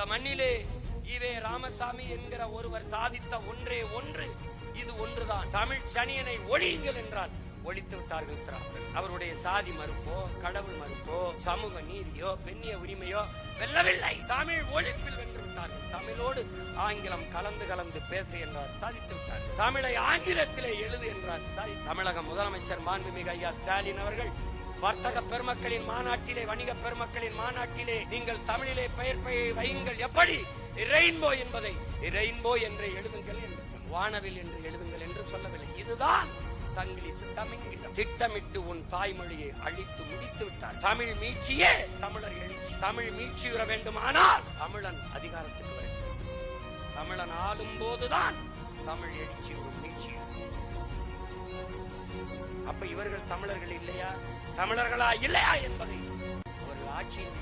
இந்த மண்ணிலே ஈவே ராமசாமி என்கிற ஒருவர் சாதித்த ஒன்றே ஒன்று. இது ஒன்றுதான். தமிழ் சனியனை ஒழியுங்கள் என்றால் ஒழித்து விட்டார்கள் திராவிடர் அவருடைய சாதி மறுப்போ கடவுள் மறுப்போ சமூக நீதியோ பெண்ணிய உரிமையோ வெல்லவில்லை. தமிழ் ஒழிப்பில் வென்று விட்டார்கள். தமிழோடு ஆங்கிலம் கலந்து கலந்து பேசு என்றார் சாதித்து விட்டார்கள். தமிழை ஆங்கிலத்திலே எழுது என்றார் சாதி தமிழக முதலமைச்சர் மாண்புமிகு ஐயா ஸ்டாலின் அவர்கள். வர்த்தக பெருமக்களின் மாநாட்டிலே வணிக பெருமக்களின் மாநாட்டிலே நீங்கள் தமிழிலே பெயர் பெயர் வையுங்கள். எப்படி? ரெயின்போ என்பதை. ரெயின்போ என்று எழுதுங்கள் என்று வானவில் என்று எழுதுங்கள் என்று சொல்லவில்லை. இதுதான் தங்கிலீசு தமிங்கிலம் திட்டமிட்டு உன் தாய்மொழியை அழித்து முடித்து விட்டார் தமிழ் மீட்சியே தமிழர் எழுச்சி. தமிழ் மீட்சியுற வேண்டுமானால் தமிழன் அதிகாரத்துக்கு வருகிறது தமிழன் ஆளும் போதுதான் தமிழ் எழுச்சி ஒரு மீட்சி. அப்ப இவர்கள் தமிழர்கள் இல்லையா? தமிழர்களா இல்லையா என்பதை அவர்கள் ஆட்சியின்